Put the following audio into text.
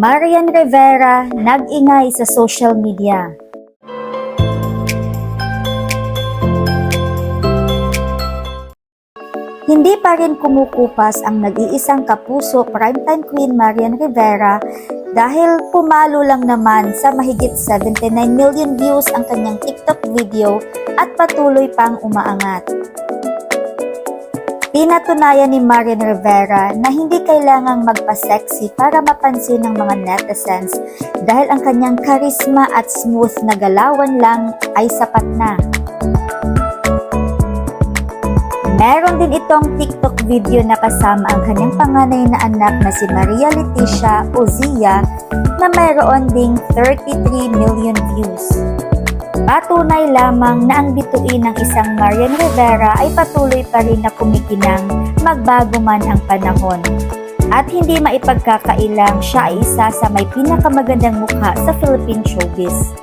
Marian Rivera nag-ingay sa social media. Hindi pa rin kumukupas ang nag-iisang kapuso primetime queen Marian Rivera dahil pumalo lang naman sa mahigit 79 million views ang kanyang TikTok video at patuloy pang umaangat. Pinatunayan ni Marian Rivera na hindi kailangang magpa-sexy para mapansin ng mga netizens dahil ang kanyang karisma at smooth na galawan lang ay sapat na. Meron din itong TikTok video na kasama ang kanyang panganay na anak na si Maria Leticia Ozia na mayroon ding 33 million views. Patunay lamang na ang bituin ng isang Marian Rivera ay patuloy pa rin na kumikinang magbago man ang panahon. At hindi maipagkakailang siya ay isa sa may pinakamagandang mukha sa Philippine showbiz.